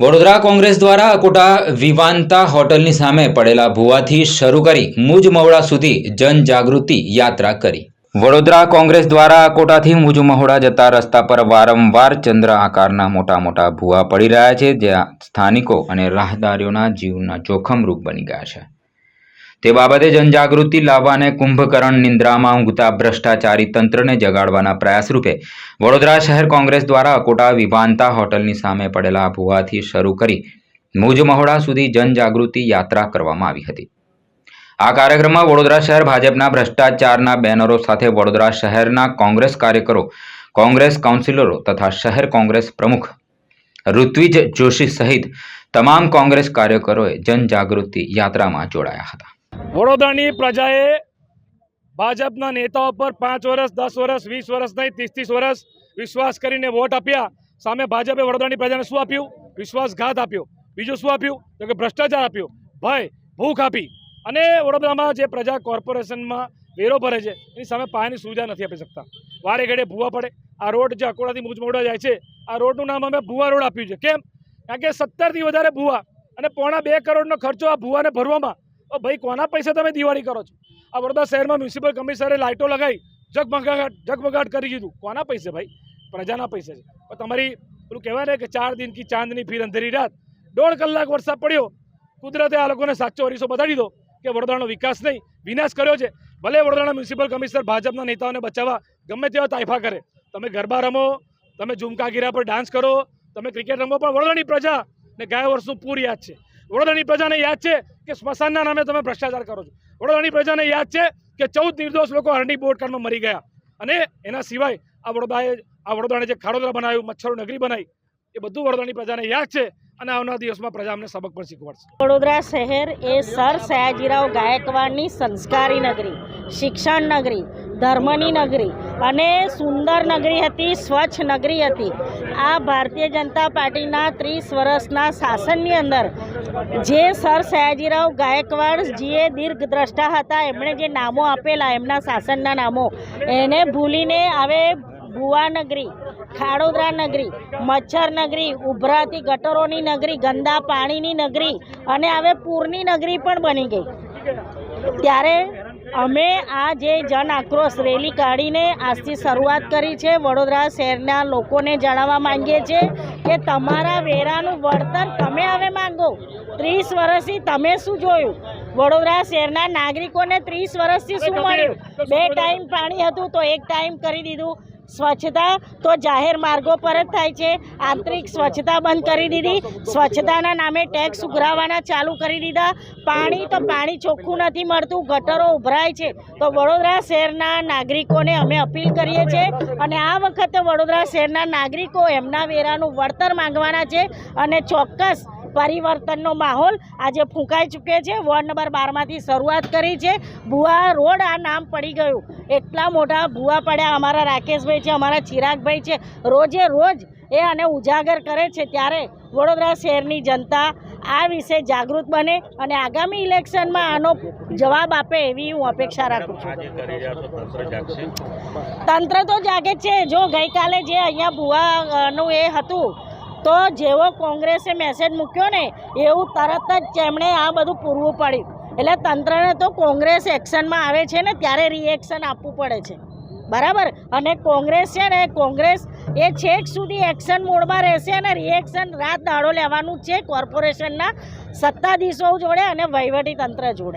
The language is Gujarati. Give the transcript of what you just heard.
વડોદરા કોંગ્રેસ દ્વારા અકોટા વિવાંતા હોટલની સામે પડેલા ભૂવાથી શરૂ કરી મુજ સુધી જનજાગૃતિ યાત્રા કરી. વડોદરા કોંગ્રેસ દ્વારા અકોટાથી મુજ મહુડા જતા રસ્તા પર વારંવાર ચંદ્ર આકારના મોટા મોટા ભૂવા પડી રહ્યા છે, જ્યાં સ્થાનિકો અને રાહદારીઓના જીવના જોખમરૂપ બની ગયા છે. તે બાબતે જનજાગૃતિ લાવવા અને કુંભકરણ નિંદ્રામાં ઊંઘતા ભ્રષ્ટાચારી તંત્રને જગાડવાના પ્રયાસ રૂપે વડોદરા શહેર કોંગ્રેસ દ્વારા અકોટા વિભાનતા હોટલની સામે પડેલા ભૂવાથી શરૂ કરી મુજ મહોડા સુધી જનજાગૃતિ યાત્રા કરવામાં આવી હતી. આ કાર્યક્રમમાં વડોદરા શહેર ભાજપના ભ્રષ્ટાચારના બેનરો સાથે વડોદરા શહેરના કોંગ્રેસ કાર્યકરો, કોંગ્રેસ કાઉન્સિલરો તથા શહેર કોંગ્રેસ પ્રમુખ ઋત્વિજ જોશી સહિત તમામ કોંગ્રેસ કાર્યકરોએ જનજાગૃતિ યાત્રામાં જોડાયા હતા. વડોદરાની પ્રજાએ ભાજપના નેતાઓ પર પાંચ વર્ષ, દસ વર્ષ, વીસ વર્ષ નહીં ત્રીસ ત્રીસ વર્ષ વિશ્વાસ કરીને વોટ આપ્યા. સામે ભાજપે વડોદરાની પ્રજાને શું આપ્યું? વિશ્વાસઘાત આપ્યો. બીજું શું આપ્યું? તો કે ભ્રષ્ટાચાર આપ્યો. ભય ભૂખ આપી. અને વડોદરામાં જે પ્રજા કોર્પોરેશનમાં વેરો ભરે છે, એની સામે પાયાની સુવિધા નથી આપી શકતા. વારે ઘડે ભૂવા પડે. આ રોડ જે અકોડાથી મુજમોડા જાય છે, આ રોડનું નામ અમે ભૂવા રોડ આપ્યું છે. કેમ? કારણ કે સત્તરથી વધારે ભૂવા અને પોણા બે કરોડનો ખર્ચો આ ભૂવાને ભરવામાં ભાઈ, કોના પૈસા તમે દિવાળી કરો છો? આ વડોદરા શહેરમાં મ્યુનિસિપલ કમિશનરે લાઇટો લગાવી જગમગાટ જગમગાટ કરી દીધું. કોના પૈસે ભાઈ? પ્રજાના પૈસે છે. પણ તમારી પેલું કહેવાય ને કે ચાર દિન કી ચાંદની ફીર અંધેરી રાત. દોઢ કલાક વરસાદ પડ્યો. કુદરતે આ લોકોને સાચો અરીસો બતાડી દો કે વડોદરાનો વિકાસ નહીં. વિનાશ કર્યો છે. ભલે વડોદરાના મ્યુનિસિપલ કમિશનર ભાજપના નેતાઓને બચાવવા ગમે તેવા તાઇફા કરે. તમે ગરબા રમો, તમે ઝુમકાગીરા પર ડાન્સ કરો, તમે ક્રિકેટ રમો, પણ વડોદરાની પ્રજા ને ગયા વર્ષનું પૂર યાદ છે. વડોદરાની પ્રજાને યાદ છે કે સ્મશાનના નામે તમે ભ્રષ્ટાચાર કરો છો. વડોદરાની પ્રજાને યાદ છે કે ચૌદ નિર્દોષ લોકો હરણી બોટકાંડમાં મરી ગયા. અને એના સિવાય આ વડોદરાએ આ વડોદરાને જે ખાડોદરા બનાવ્યું, મચ્છરો નગરી બનાવી, એ બધું વડોદરાની પ્રજાને યાદ છે અને આવનાર દિવસમાં પ્રજા અમને સબક પણ શીખવાડશે. વડોદરા શહેર એ સર સયાજીરાવ ગાયકવાડની સંસ્કારી નગરી, શિક્ષણ નગરી, ધર્મની નગરી અને સુંદર નગરી હતી, સ્વચ્છ નગરી હતી. આ ભારતીય જનતા પાર્ટીના ત્રીસ વર્ષના શાસનની અંદર જે સર સયાજીરાવ ગાયકવાડજીએ દીર્ઘદ્રષ્ટા હતા, એમણે જે નામો આપેલા, એમના શાસનના નામો, એને ભૂલીને હવે ભુવા નગરી ખાડોદરા નગરી મચ્છર નગરી ઉભરાતી ગટરોની નગરી ગંદા પાણીની નગરી અને હવે પૂરની નગરી પણ બની ગઈ. ત્યારે અમે આ જે જન આક્રોશ રેલી કાઢીને આજથી શરૂઆત કરી છે વડોદરા શહેરના લોકોને જણાવવા માંગીએ છીએ કે તમારા વેરાનું વળતર તમે હવે માંગો. ત્રીસ વર્ષથી તમે શું જોયું? વડોદરા શહેરના નાગરિકોને ત્રીસ વર્ષથી શું મળ્યું? બે ટાઈમ પાણી હતું તો એક ટાઈમ કરી દીધું. સ્વચ્છતા તો જાહેર માર્ગો પર જ થાય છે. આંતરિક સ્વચ્છતા બંધ કરી દીધી. સ્વચ્છતાના નામે ટેક્સ ઉઘરાવવાના ચાલુ કરી દીધા. પાણી તો પાણી ચોખ્ખું નથી મળતું. ગટરો ઉભરાય છે. તો વડોદરા શહેરના નાગરિકોને અમે અપીલ કરીએ છીએ. અને આ વખતે વડોદરા શહેરના નાગરિકો એમના વેરાનું વળતર માંગવાના છે. અને ચોક્કસ પરિવર્તનનો માહોલ આજે ફૂંકાઈ ચૂકે છે. વોર્ડ નંબર બારમાંથી શરૂઆત કરી છે. ભુવા રોડ આ નામ પડી ગયું. એટલા મોટા ભુવા પડ્યા અમારા રાકેશભાઈ છે અમારા ચિરાગભાઈ છે. રોજે રોજ એ આને ઉજાગર કરે છે. ત્યારે વડોદરા શહેરની જનતા આ વિશે જાગૃત બને અને આગામી ઇલેક્શનમાં આનો જવાબ આપે એવી હું અપેક્ષા રાખું છું. તંત્ર તો જાગે છે. જો ગઈકાલે જે અહીંયા ભુવાનું એ હતું તો જેવો કોંગ્રેસે મેસેજ મૂક્યો ને, એવું તરત જ તેમણે આ બધું પૂરવું પડ્યું. એટલે તંત્રને તો કોંગ્રેસ એક્શનમાં આવે છે ને, ત્યારે રિએક્શન આપવું પડે છે. બરાબર? અને કોંગ્રેસ છે ને, કોંગ્રેસ એ છેક સુધી એક્શન મોડમાં રહેશે અને રિએક્શન રાત દાડો લેવાનું છે કોર્પોરેશનના સત્તાધીશો જોડે અને વહીવટી તંત્ર જોડે.